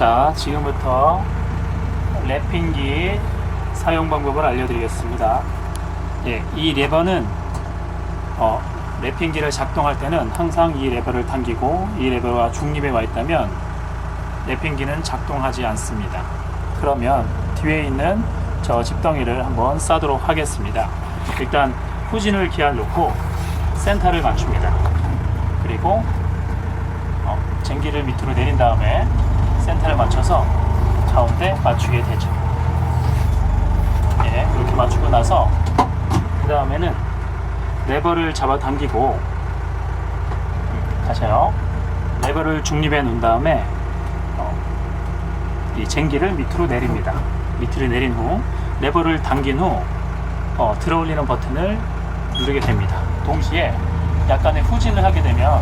자, 지금부터 랩핑기 사용 방법을 알려드리겠습니다. 예, 이 레버는 어, 랩핑기를 작동할 때는 항상 이 레버를 당기고 이 레버가 중립에 와 있다면 랩핑기는 작동하지 않습니다. 그러면 뒤에 있는 저 집덩이를 한번 싸도록 하겠습니다. 일단 후진을 기아 놓고 센터를 맞춥니다. 그리고 어, 쟁기를 밑으로 내린 다음에 센터를 맞춰서 가운데 맞추게 되죠. 예, 이렇게 맞추고 나서 그 다음에는 레버를 잡아 당기고 음, 다시요. 레버를 중립에 놓은 다음에 어, 이 쟁기를 밑으로 내립니다. 밑으로 내린 후 레버를 당긴 후 어, 들어올리는 버튼을 누르게 됩니다. 동시에 약간의 후진을 하게 되면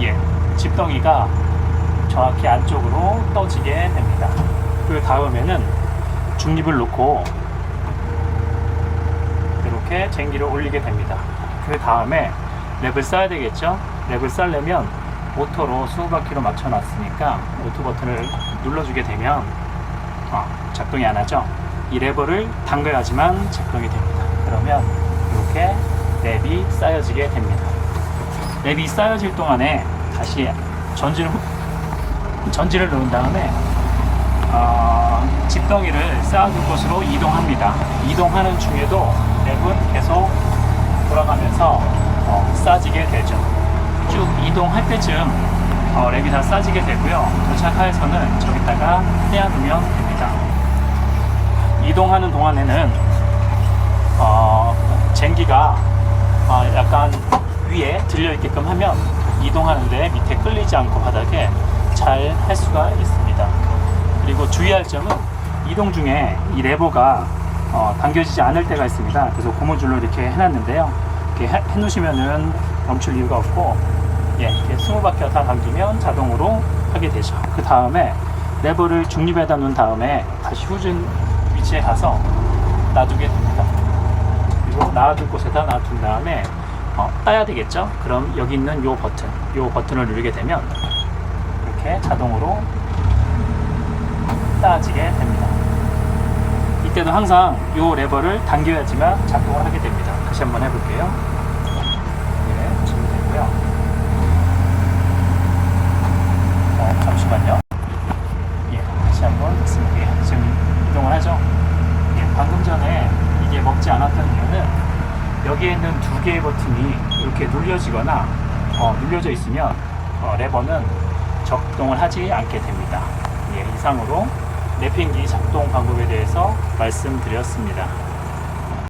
예, 집덩이가 정확히 안쪽으로 떠지게 됩니다. 그 다음에는 중립을 놓고 이렇게 쟁기를 올리게 됩니다. 그 다음에 랩을 쌓아야 되겠죠? 랩을 쌓려면 오토로 20바퀴로 맞춰놨으니까 오토 버튼을 눌러주게 되면 어, 작동이 안 하죠? 이 레버를 당겨야지만 작동이 됩니다. 그러면 이렇게 랩이 쌓여지게 됩니다. 랩이 쌓여질 동안에 다시 후- 전지를 넣은 다음에 어, 집덩이를 쌓아둘 곳으로 이동합니다. 이동하는 중에도 랩은 계속 돌아가면서 어, 쌓아지게 되죠. 쭉 이동할 때쯤 어, 랩이 다 쌓아지게 되고요. 도착하에서는 저기다가 떼어두면 됩니다. 이동하는 동안에는 어, 쟁기가 어, 약간 위에 들려 있게끔 하면 이동하는데 밑에 끌리지 않고 바닥에 잘 할 수가 있습니다. 그리고 주의할 점은 이동 중에 이 레버가 어, 당겨지지 않을 때가 있습니다. 그래서 고무줄로 이렇게 해놨는데요. 이렇게 해, 해놓으시면은 멈출 이유가 없고, 예, 이렇게 20바퀴가 다 당기면 자동으로 하게 되죠. 그 다음에 레버를 중립에다 놓은 다음에 다시 후진 위치에 가서 놔두게 됩니다. 그리고 놔둘 곳에다 놔둔 다음에 어, 따야 되겠죠? 그럼 여기 있는 요 버튼, 요 버튼을 누르게 되면 이렇게 자동으로 따지게 됩니다. 이때도 항상 요 레버를 당겨야지만 작동을 하게 됩니다. 다시 한번 해볼게요. 네, 지금 되고요. 어, 잠시만요. 예, 다시 한번 됐습니다. 예, 지금 이동을 하죠. 예, 방금 전에 이게 먹지 않았던 이유는 여기에 있는 두 개의 버튼이 이렇게 눌려지거나 어, 눌려져 있으면 어, 레버는 작동을 하지 않게 됩니다. 예, 이상으로 랩핑기 작동 방법에 대해서 말씀드렸습니다.